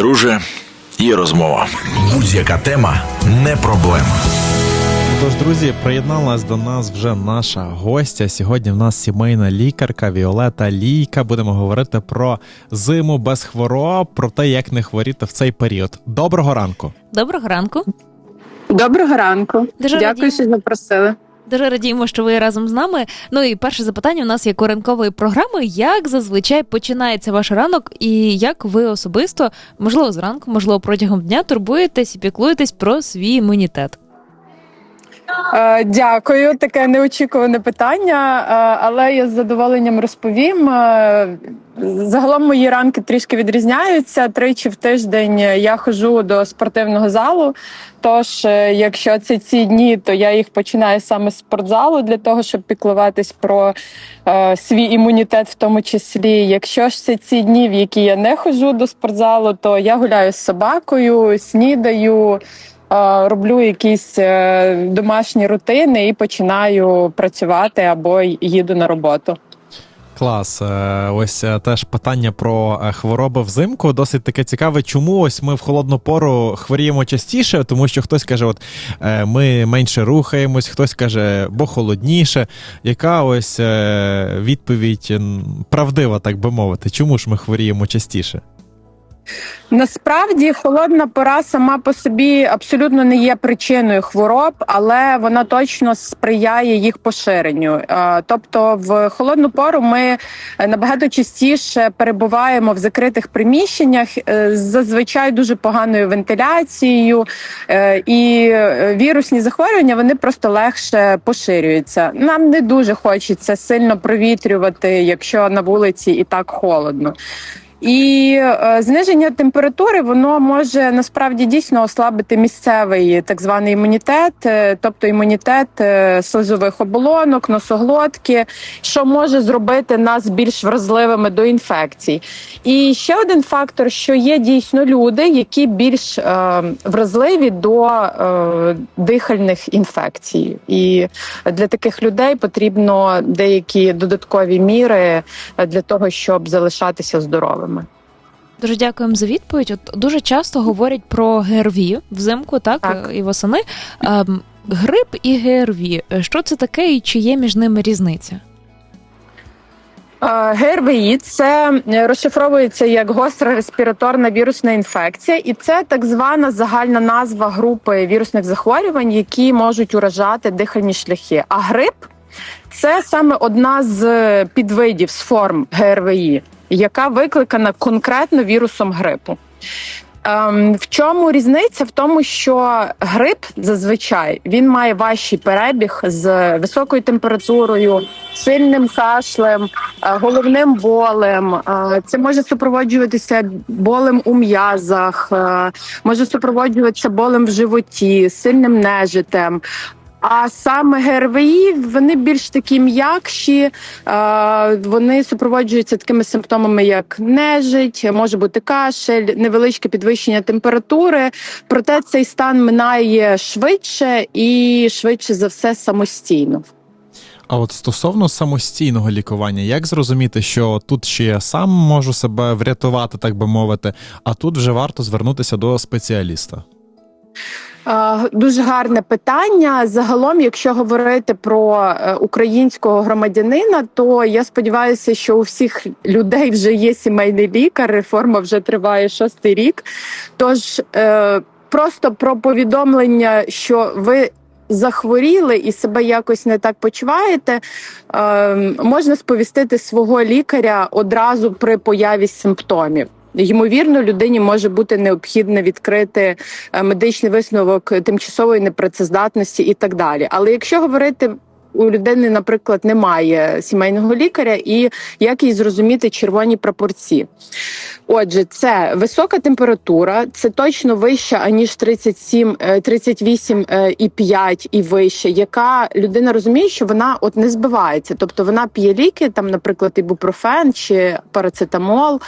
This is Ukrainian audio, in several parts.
Друже, є розмова. Будь-яка тема не проблема. Тож, друзі, приєдналась до нас вже наша гостя. Сьогодні в нас сімейна лікарка Віолета Лійка. Будемо говорити про зиму без хвороб, про те, як не хворіти в цей період. Доброго ранку. Доброго ранку. Доброго ранку. Дуже Дякую, радію. що запросили. Дуже радіємо, що ви разом з нами. Ну і перше запитання у нас є ранкової програми. Як зазвичай починається ваш ранок, і як ви особисто, можливо, зранку, можливо, протягом дня турбуєтесь і піклуєтесь про свій імунітет? Е, Дякую, таке неочікуване питання, е, але я з задоволенням розповім. Е, Загалом мої ранки трішки відрізняються. Тричі в тиждень я ходжу до спортивного залу. Тож, якщо це ці дні, то я їх починаю саме з спортзалу для того, щоб піклуватись про е, свій імунітет, в тому числі. Якщо ж це ці дні, в які я не ходжу до спортзалу, то я гуляю з собакою, снідаю. Е, Роблю якісь е, домашні рутини і починаю працювати або їду на роботу. Клас. Е, Ось теж питання про хвороби взимку. Досить таке цікаве. Чому ось ми в холодну пору хворіємо частіше? Тому що хтось каже, от ми менше рухаємось, хтось каже, бо холодніше. Яка ось відповідь правдива, так би мовити? Чому ж ми хворіємо частіше? Насправді холодна пора сама по собі абсолютно не є причиною хвороб, але вона точно сприяє їх поширенню. Е, Тобто, в холодну пору ми набагато частіше перебуваємо в закритих приміщеннях, е, зазвичай дуже поганою вентиляцією, е, і е, вірусні захворювання вони просто легше поширюються. Нам не дуже хочеться сильно провітрювати, якщо на вулиці і так холодно. І е, зниження температури воно може насправді дійсно ослабити місцевий так званий імунітет, е, тобто імунітет е, слизових оболонок, носоглотки, що може зробити нас більш вразливими до інфекцій. І ще один фактор, що є дійсно люди, які більш е, вразливі до е, дихальних інфекцій, і для таких людей потрібно деякі додаткові міри для того, щоб залишатися здоровими. Дуже дякуємо за відповідь. От дуже часто говорять про ГРВІ взимку, так, Так. і восени. Ем, Грип і ГРВІ. Що це таке і чи є між ними різниця? Е, ГРВІ це е, розшифровується як гостра респіраторна вірусна інфекція, і це так звана загальна назва групи вірусних захворювань, які можуть уражати дихальні шляхи. А грип це саме одна з підвидів з форм ГРВІ, яка викликана конкретно вірусом грипу. Ем, в чому різниця? В тому, що грип зазвичай він має важчий перебіг з високою температурою, сильним кашлем, е, головним болем. Е, Це може супроводжуватися болем у м'язах, е, може супроводжуватися болем в животі, сильним нежитем. А саме ГРВІ вони більш такі м'якші, е, вони супроводжуються такими симптомами, як нежить, може бути кашель, невеличке підвищення температури. Проте цей стан минає швидше і швидше за все самостійно. А от стосовно самостійного лікування, як зрозуміти, що тут ще я сам можу себе врятувати, так би мовити, а тут вже варто звернутися до спеціаліста? Е, Дуже гарне питання. Загалом, якщо говорити про е, українського громадянина, то я сподіваюся, що у всіх людей вже є сімейний лікар. Реформа вже триває шостий рік. Тож е, просто про повідомлення, що ви. Захворіли і себе якось не так почуваєте, е, можна сповістити свого лікаря одразу при появі симптомів. Ймовірно, людині може бути необхідно відкрити е, медичний висновок тимчасової непрацездатності і так далі. Але якщо говорити у людини, наприклад, немає сімейного лікаря, і як їй зрозуміти червоні прапорці? Отже, це висока температура, це точно вища аніж 37, е, 38,5 і вище, яка людина розуміє, що вона от не збивається, тобто вона п'є ліки, там, наприклад, ібупрофен чи парацетамол,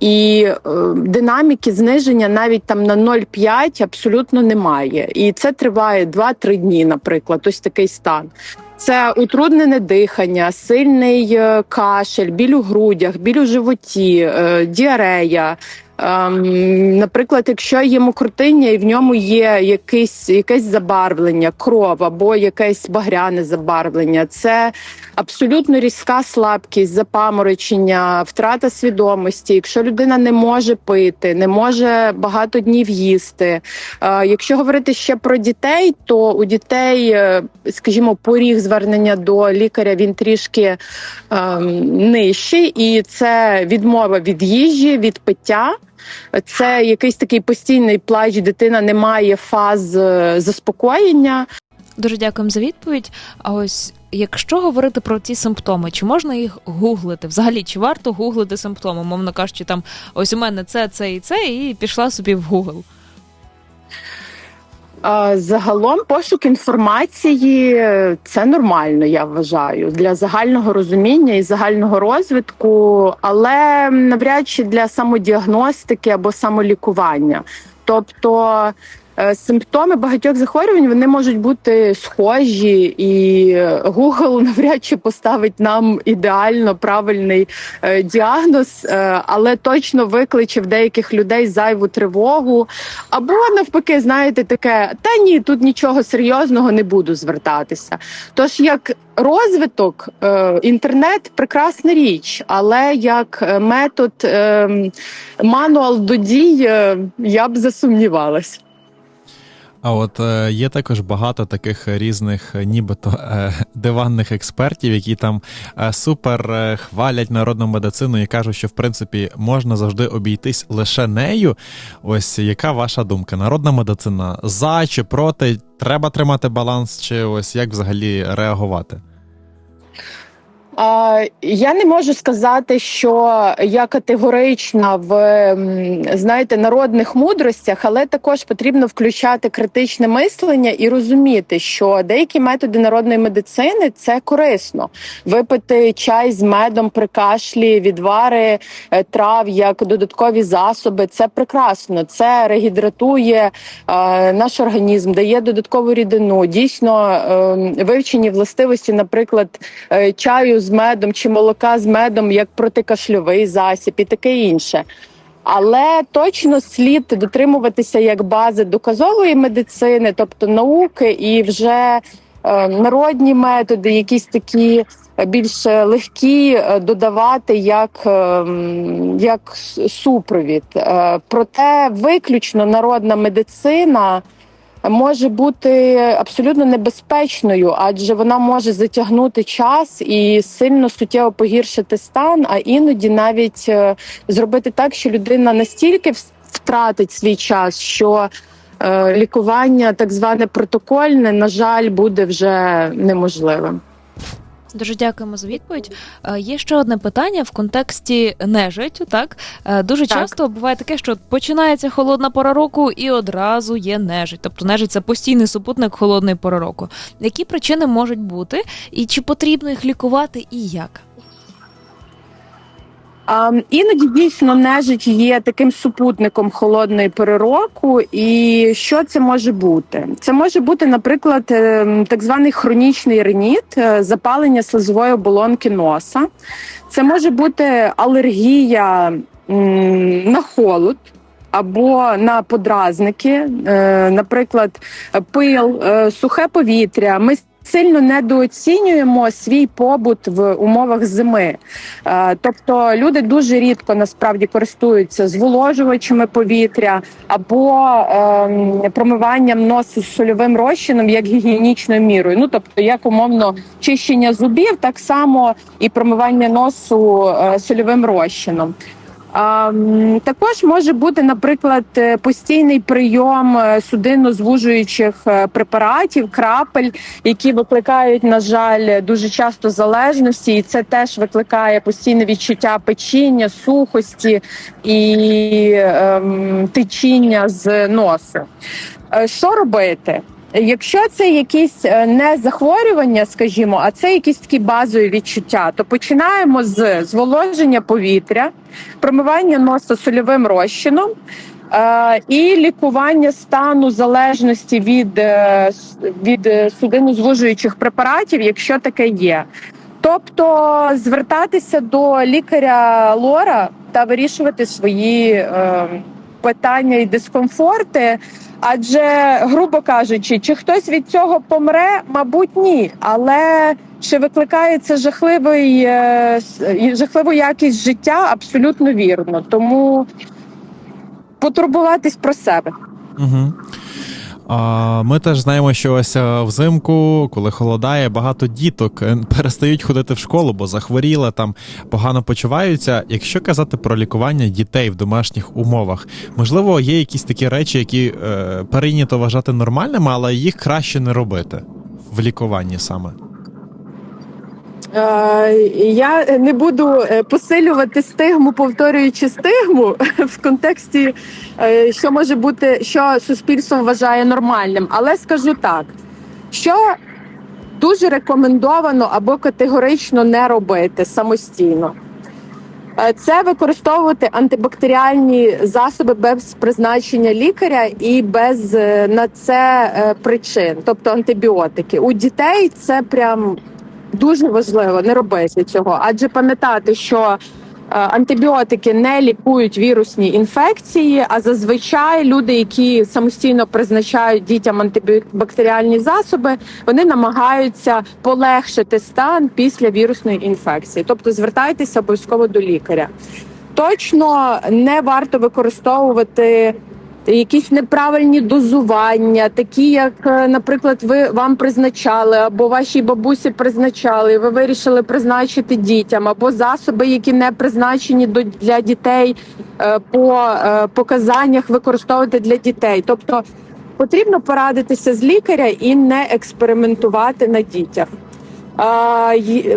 і е, динаміки зниження навіть там на 0,5 абсолютно немає. І це триває 2-3 дні, наприклад, ось такий стан. Це утруднене дихання, сильний е, кашель, біль у грудях, біль у животі, е, діарея. Ем, наприклад, якщо є мокротиння і в ньому є якесь, якесь забарвлення, кров або якесь багряне забарвлення, це абсолютно різка слабкість, запаморочення, втрата свідомості. Якщо людина не може пити, не може багато днів їсти. Е, якщо говорити ще про дітей, то у дітей, е, скажімо, поріг звернення до лікаря він трішки е, нижчий, і це відмова від їжі, від пиття. Це якийсь такий постійний плач, дитина не має фаз е, заспокоєння. Дуже дякуємо за відповідь. А ось якщо говорити про ці симптоми, чи можна їх гуглити? Взагалі, чи варто гуглити симптоми? Мовно кажучи, там ось у мене це, це і це, і пішла собі в Google. Загалом пошук інформації це нормально, я вважаю, для загального розуміння і загального розвитку, але навряд чи для самодіагностики або самолікування. Тобто симптоми багатьох захворювань вони можуть бути схожі, і Google навряд чи поставить нам ідеально правильний е, діагноз, е, але точно викличе в деяких людей зайву тривогу. Або навпаки, знаєте, таке та ні, тут нічого серйозного не буду звертатися. Тож як розвиток, інтернет прекрасна річ, але як метод ем, мануал до дій я б засумнівалась. А от е, є також багато таких різних, е, нібито е, диванних експертів, які там е, супер е, хвалять народну медицину і кажуть, що в принципі можна завжди обійтись лише нею. Ось яка ваша думка? Народна медицина за чи проти? Треба тримати баланс, чи ось як взагалі реагувати? Я не можу сказати, що я категорична в знаєте народних мудростях, але також потрібно включати критичне мислення і розуміти, що деякі методи народної медицини це корисно. Випити чай з медом при кашлі, відвари е, трав як додаткові засоби. Це прекрасно. Це регідратує е, наш організм, дає додаткову рідину. Дійсно е, вивчені властивості, наприклад, е, чаю з медом чи молока з медом як протикашльовий засіб і таке інше. Але точно слід дотримуватися як бази доказової медицини, тобто науки, і вже е, народні методи, якісь такі більш легкі е, додавати як е, як супровід. Е, проте виключно народна медицина може бути абсолютно небезпечною, адже вона може затягнути час і сильно суттєво погіршити стан, а іноді навіть е, зробити так, що людина настільки втратить свій час, що е, лікування, так зване протокольне, на жаль, буде вже неможливим. Дуже дякуємо за відповідь. Е, є ще одне питання в контексті нежиттю. Так е, дуже так. часто буває таке, що починається холодна пора року і одразу є нежить. Тобто нежить це постійний супутник холодної пори року. Які причини можуть бути, і чи потрібно їх лікувати, і як? Іноді дійсно нежить є таким супутником холодної перероку, і що це може бути? Це може бути, наприклад, ем, так званий хронічний реніт, е, запалення слизової оболонки носа. Це може бути алергія на холод. Або на подразники, е, наприклад, пил, е, сухе повітря. Ми сильно недооцінюємо свій побут в умовах зими. Е, тобто люди дуже рідко насправді користуються зволожувачами повітря або ем, промиванням носу з сольовим розчином як гігієнічною мірою. Ну тобто, як умовно чищення зубів, так само і промивання носу е, сольовим розчином. Також може бути, наприклад, е, постійний прийом е, судинно-звужуючих е, препаратів, крапель, які викликають, на жаль, дуже часто залежності, і це теж викликає постійне відчуття печіння, сухості і ем, течіння з носу. Що робити? Якщо це якісь е, не захворювання, скажімо, а це якісь такі базові відчуття, то починаємо з зволоження повітря, промивання носа сольовим розчином. Е, і лікування стану залежності від е, від судинозвужуючих препаратів, якщо таке є. Тобто звертатися до лікаря лора та вирішувати свої е, питання і дискомфорти. Адже, грубо кажучи, чи хтось від цього помре, мабуть, ні. Але чи викликає це жахливий, е, жахливу якість життя? Абсолютно вірно. Тому потурбуватись про себе. Угу. Ми теж знаємо, що ось е, взимку, коли холодає, багато діток е, перестають ходити в школу, бо захворіли, там погано почуваються. Якщо казати про лікування дітей в домашніх умовах, можливо, є якісь такі речі, які е, прийнято вважати нормальними, але їх краще не робити в лікуванні саме. Е, Я не буду е, посилювати стигму, повторюючи стигму в контексті, е, що може бути, що суспільство вважає нормальним. Але скажу так, що дуже рекомендовано або категорично не робити самостійно. Це використовувати антибактеріальні засоби без призначення лікаря і без на це причин, тобто антибіотики. У дітей це прям дуже важливо не робити цього, адже пам'ятати, що е, антибіотики не лікують вірусні інфекції, а зазвичай люди, які самостійно призначають дітям антибактеріальні засоби, вони намагаються полегшити стан після вірусної інфекції. Тобто звертайтеся обов'язково до лікаря. Точно не варто використовувати якісь неправильні дозування, такі як, е, наприклад, ви вам призначали, або вашій бабусі призначали, і ви вирішили призначити дітям, або засоби, які не призначені до для дітей е, по е, показаннях використовувати для дітей. Тобто потрібно порадитися з лікаря і не експериментувати на дітях.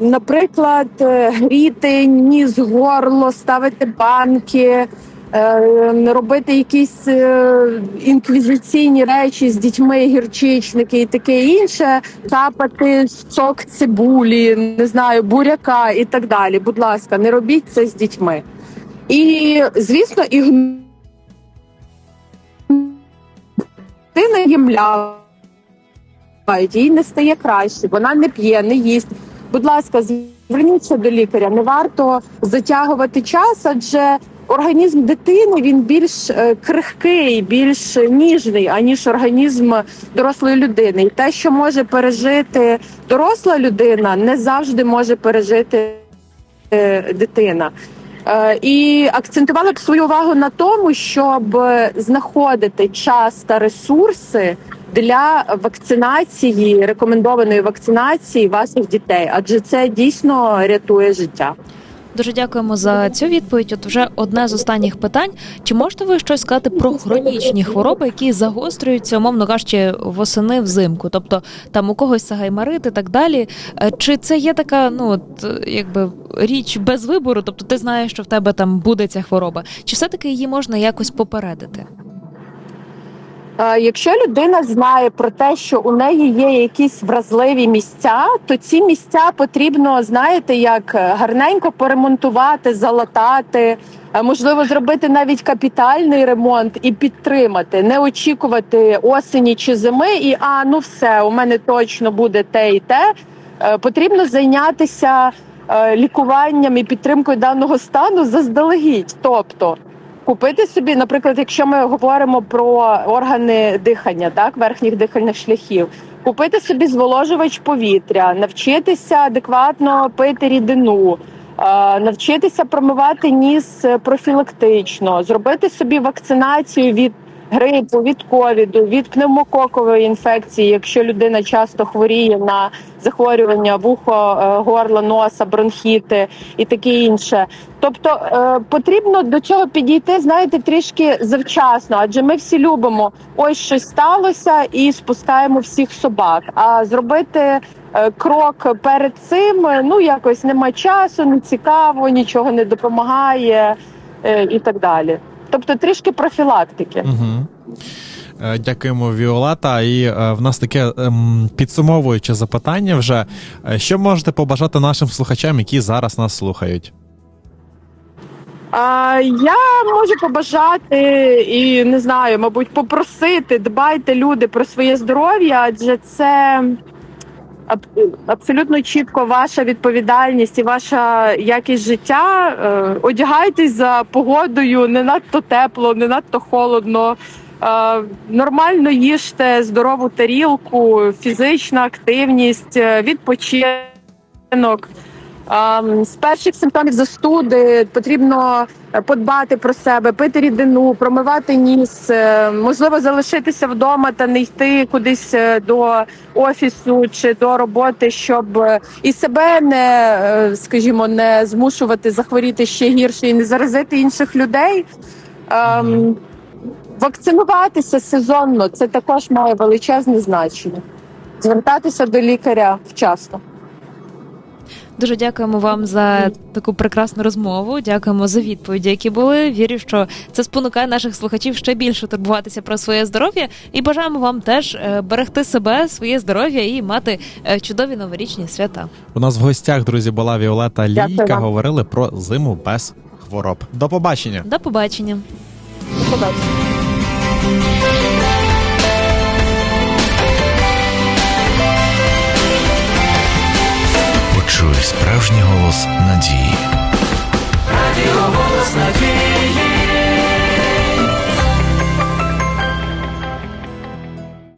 Наприклад, гріти ніс, горло, ставити банки, робити якісь е, інквізиційні речі з дітьми, гірчичники і таке інше, капати сок цибулі, не знаю, буряка і так далі. Будь ласка, не робіть це з дітьми. І, звісно, ігноруйте дитина їмляє, їй не стає краще, вона не п'є, не їсть. Будь ласка, зверніться до лікаря. Не варто затягувати час, адже організм дитини він більш е, крихкий, більш ніжний, аніж організм дорослої людини. І те, що може пережити доросла людина, не завжди може пережити е, дитина. Е, І акцентувала б свою увагу на тому, щоб знаходити час та ресурси для вакцинації, рекомендованої вакцинації ваших дітей, адже це дійсно рятує життя. Дуже дякуємо за цю відповідь. От вже одне з останніх питань. Чи можете ви щось сказати про хронічні хвороби, які загострюються, умовно кажучи, восени взимку? Тобто там у когось сагаймарит і так далі. Е, Чи це є така, ну от якби річ без вибору? Тобто ти знаєш, що в тебе там буде ця хвороба? Чи все-таки її можна якось попередити? Е, Якщо людина знає про те, що у неї є якісь вразливі місця, то ці місця потрібно, знаєте, як е, гарненько поремонтувати, залатати, е, можливо, зробити навіть капітальний ремонт і підтримати, не очікувати осені чи зими, і а ну все, у мене точно буде те і те. Потрібно зайнятися лікуванням і підтримкою даного стану заздалегідь. Тобто купити собі, наприклад, якщо ми говоримо про органи дихання, так верхніх дихальних шляхів, купити собі зволожувач повітря, навчитися адекватно пити рідину. е, Навчитися промивати ніс профілактично, зробити собі вакцинацію від грипу, від ковіду, від пневмококової інфекції, якщо людина часто хворіє на захворювання вухо, е, горла, носа, бронхіти і таке інше. Тобто е, потрібно до цього підійти, знаєте, трішки завчасно, адже ми всі любимо ось щось сталося і спускаємо всіх собак. А зробити е, крок перед цим ну якось нема часу, не цікаво, нічого не допомагає і так далі. Тобто трішки профілактики. Угу. Дякуємо, Віолата. І е, в нас таке ем, підсумовуюче запитання вже. Е, Що можете побажати нашим слухачам, які зараз нас слухають? Я можу побажати і не знаю, мабуть, попросити, дбайте люди про своє здоров'я, адже це абсолютно чітко ваша відповідальність і ваша якість життя. Е, Одягайтесь за погодою, не надто тепло, не надто холодно. Е, Нормально їжте здорову тарілку, фізична активність, е, відпочинок. Ем, З перших симптомів застуди потрібно е, подбати про себе, пити рідину, промивати ніс, е, можливо, залишитися вдома та не йти кудись е, до офісу чи до роботи, щоб і себе не, скажімо, не змушувати захворіти ще гірше і не заразити інших людей. Ем, Вакцинуватися сезонно це також має величезне значення. Звертатися до лікаря вчасно. Дуже дякуємо вам за таку прекрасну розмову. Дякуємо за відповіді, які були. Вірю, що це спонукає наших слухачів ще більше турбуватися про своє здоров'я. І бажаємо вам теж е, берегти себе, своє здоров'я і мати е, чудові новорічні свята. У нас в гостях, друзі, була Віолета Лійка. Говорили про зиму без хвороб. До побачення. До побачення. До побачення. Почуй справжній голос надії. Радіо голос надії.